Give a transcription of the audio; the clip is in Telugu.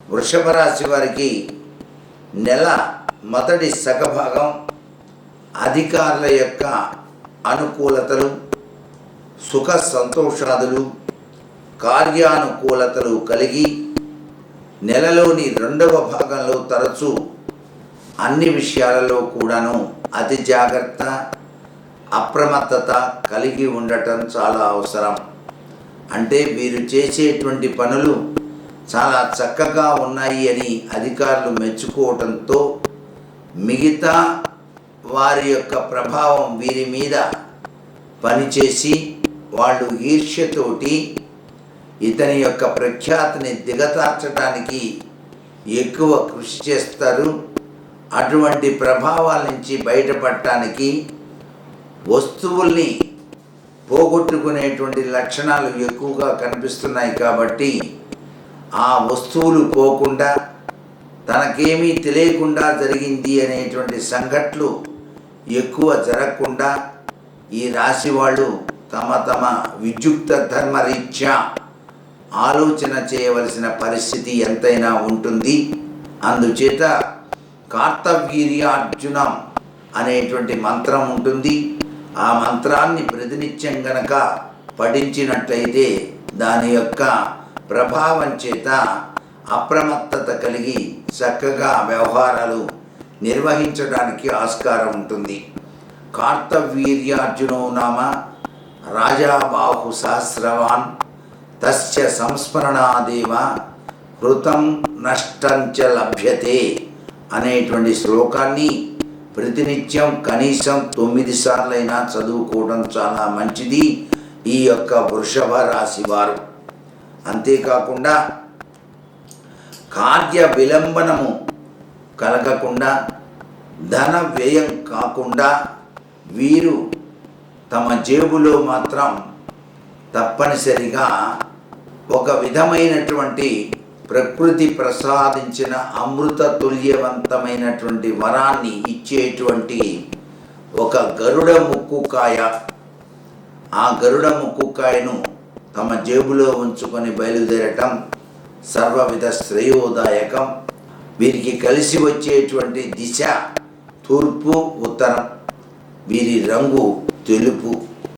వృషభ రాశి వారికి నెల మొదటి సగభాగం అధికారుల యొక్క అనుకూలతలు సుఖ సంతోషాదులు కార్యానుకూలతలు కలిగి నెలలోని రెండవ భాగంలో తరచూ అన్ని విషయాలలో కూడాను అతి జాగ్రత్త అప్రమత్తత కలిగి ఉండటం చాలా అవసరం. అంటే వీరు చేసేటువంటి పనులు చాలా చక్కగా ఉన్నాయి అని అధికారులు మెచ్చుకోవడంతో మిగతా వారి యొక్క ప్రభావం వీరి మీద పనిచేసి వాళ్ళు ఈర్ష్యతోటి ఇతని యొక్క ప్రఖ్యాతిని దిగతార్చడానికి ఎక్కువ కృషి చేస్తారు. అటువంటి ప్రభావాల నుంచి బయటపడటానికి వస్తువుల్ని పోగొట్టుకునేటువంటి లక్షణాలు ఎక్కువగా కనిపిస్తున్నాయి కాబట్టి ఆ వస్తువులు పోకుండా తనకేమీ తెలియకుండా జరిగింది అనేటువంటి సంఘట్లు ఎక్కువ జరగకుండా ఈ రాశి వాళ్ళు తమ తమ విద్యుక్త ధర్మరీత్యా ఆలోచన చేయవలసిన పరిస్థితి ఎంతైనా ఉంటుంది. అందుచేత కార్తవీర్యార్జునం అనేటువంటి మంత్రం ఉంటుంది. ఆ మంత్రాన్ని ప్రతినిత్యం గనక పఠించినట్లయితే దాని యొక్క ప్రభావం చేత అప్రమత్తత కలిగి చక్కగా వ్యవహారాలు నిర్వహించడానికి ఆస్కారం ఉంటుంది. కార్తవీర్యార్జునో నామ రాజాబాహు సహస్రవాన్ తస్య సంస్మరణాదేవ హృతం నష్టంచ లభ్యతే అనేటువంటి శ్లోకాన్ని ప్రతినిత్యం కనీసం తొమ్మిది సార్లైనా చదువుకోవడం చాలా మంచిది. ఈ యొక్క వృషభ రాశివారు అంతేకాకుండా కార్య విలంబనము కలగకుండా ధన వ్యయం కాకుండా వీరు తమ జేబులో మాత్రం తప్పనిసరిగా ఒక విధమైనటువంటి ప్రకృతి ప్రసాదించిన అమృత తుల్యవంతమైనటువంటి వరాన్ని ఇచ్చేటువంటి ఒక గరుడ ముక్కుకాయ. ఆ గరుడ ముక్కుకాయను తమ జేబులో ఉంచుకొని బయలుదేరటం సర్వవిధ శ్రేయోదాయకం. వీరికి కలిసి వచ్చేటువంటి దిశ తూర్పు ఉత్తరం. వీరి రంగు తెలుపు.